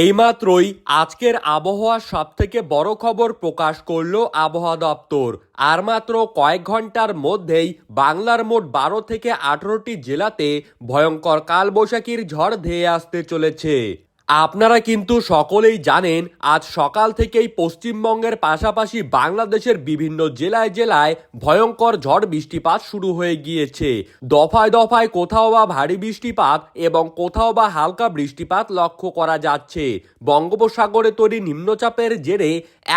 এইমাত্রই আজকের আবহাওয়ার সবথেকে বড় খবর প্রকাশ করল আবহাওয়া দপ্তর। আর মাত্র কয়েক ঘণ্টার মধ্যেই বাংলার মোট বারো থেকে আঠারোটি জেলাতে ভয়ঙ্কর কালবৈশাখীর ঝড় ধেয়ে আসতে চলেছে। আপনারা কিন্তু সকলেই জানেন, আজ সকাল থেকেই পশ্চিমবঙ্গের পাশাপাশি বাংলাদেশের বিভিন্ন জেলায় জেলায় ভয়ঙ্কর ঝড় বৃষ্টিপাত শুরু হয়ে গিয়েছে। দফায় দফায় কোথাও বা ভারী বৃষ্টিপাত এবং কোথাও বা হালকা বৃষ্টিপাত লক্ষ্য করা যাচ্ছে। বঙ্গোপসাগরে তৈরি নিম্নচাপের জেরে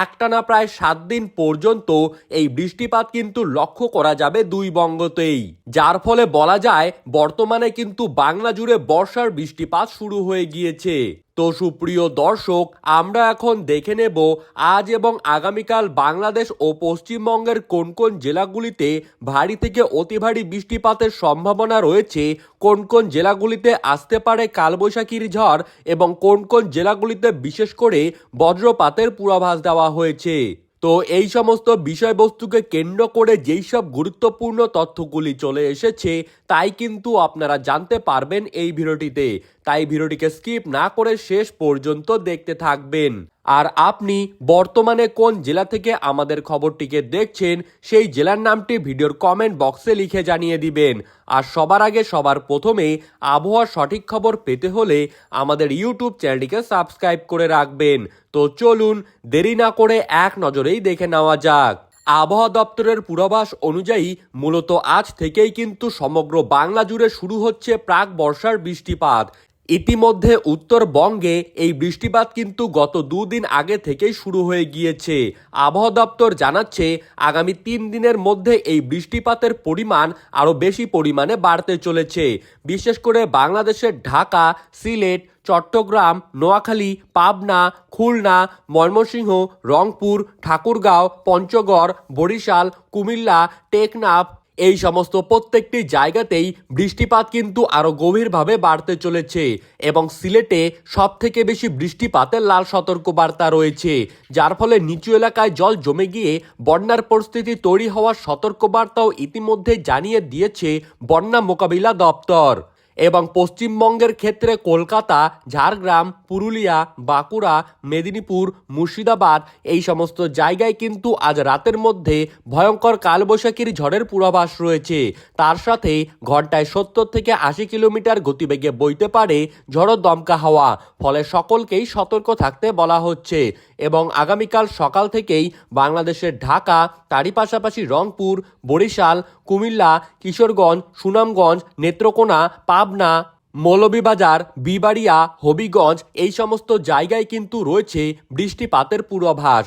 একটানা প্রায় সাত দিন পর্যন্ত এই বৃষ্টিপাত কিন্তু লক্ষ্য করা যাবে দুই বঙ্গতেই। যার ফলে বলা যায়, বর্তমানে কিন্তু বাংলা জুড়ে বর্ষার বৃষ্টিপাত শুরু হয়ে গিয়েছে। তো সুপ্রিয় দর্শক, আমরা এখন দেখে নেব আজ এবং আগামীকাল বাংলাদেশ ও পশ্চিমবঙ্গের কোন কোন জেলাগুলিতে ভারী থেকে অতি ভারী বৃষ্টিপাতের সম্ভাবনা রয়েছে, কোন কোন জেলাগুলিতে আসতে পারে কালবৈশাখীর ঝড় এবং কোন কোন জেলাগুলিতে বিশেষ করে বজ্রপাতের পূর্বাভাস দেওয়া হয়েছে। তো এই সমস্ত বিষয়বস্তুকে কেন্দ্র করে যেই সব গুরুত্বপূর্ণ তথ্যগুলি চলে এসেছে, তাই কিন্তু আপনারা জানতে পারবেন এই ভিডিওটিতে। তাই ভিডিওটিকে স্কিপ না করে শেষ পর্যন্ত দেখতে থাকবেন। আর আপনি বর্তমানে কোন জেলা থেকে আমাদের খবরটিকে দেখছেন, সেই জেলার নামটি ভিডিওর কমেন্ট বক্সে লিখে জানিয়ে দিবেন। আর সবার আগে সবার প্রথমে আবহাওয়ার সঠিক খবর পেতে হলে আমাদের ইউটিউব চ্যানেলটিকে সাবস্ক্রাইব করে রাখবেন। তো চলুন দেরি না করে এক নজরেই দেখে নেওয়া যাক। আবহাওয়া দপ্তরের পূর্বাভাস অনুযায়ী মূলত আজ থেকেই কিন্তু সমগ্র বাংলা জুড়ে শুরু হচ্ছে প্রাক বর্ষার বৃষ্টিপাত। ইতিমধ্যে উত্তরবঙ্গে এই বৃষ্টিপাত কিন্তু গত দুদিন আগে থেকেই শুরু হয়ে গিয়েছে। আবহাওয়া দপ্তর জানাচ্ছে, আগামী তিন দিনের মধ্যে এই বৃষ্টিপাতের পরিমাণ আরও বেশি পরিমাণে বাড়তে চলেছে। বিশেষ করে বাংলাদেশের ঢাকা, সিলেট, চট্টগ্রাম, নোয়াখালী, পাবনা, খুলনা, ময়মনসিংহ, রংপুর, ঠাকুরগাঁও, পঞ্চগড়, বরিশাল, কুমিল্লা, টেকনাফ এই সমস্ত প্রত্যেকটি জায়গাতেই বৃষ্টিপাত কিন্তু আরও গভীরভাবে বাড়তে চলেছে এবং সিলেটে সব থেকে বেশি বৃষ্টিপাতের লাল সতর্কবার্তা রয়েছে, যার ফলে নিচু এলাকায় জল জমে গিয়ে বন্যার পরিস্থিতি তৈরি হওয়ার সতর্কবার্তাও ইতিমধ্যে জানিয়ে দিয়েছে বন্যা মোকাবিলা দপ্তর। এবং পশ্চিমবঙ্গের ক্ষেত্রে কলকাতা, ঝাড়গ্রাম, পুরুলিয়া, বাঁকুড়া, মেদিনীপুর, মুর্শিদাবাদ এই সমস্ত জায়গায় কিন্তু আজ রাতের মধ্যে ভয়ঙ্কর কালবৈশাখীর ঝড়ের পূর্বাভাস রয়েছে। তার সাথে ঘন্টায় সত্তর থেকে আশি কিলোমিটার গতিবেগে বইতে পারে ঝড়ো দমকা হাওয়া। ফলে সকলকেই সতর্ক থাকতে বলা হচ্ছে এবং আগামীকাল সকাল থেকেই বাংলাদেশের ঢাকা, তারই পাশাপাশি রংপুর, বরিশাল, কুমিল্লা, কিশোরগঞ্জ, সুনামগঞ্জ, নেত্রকোনা পাবনা মৌলভীবাজার বিবাড়িয়া হবিগঞ্জ এই সমস্ত জায়গায় কিন্তু রয়েছে বৃষ্টিপাতের পূর্বাভাস।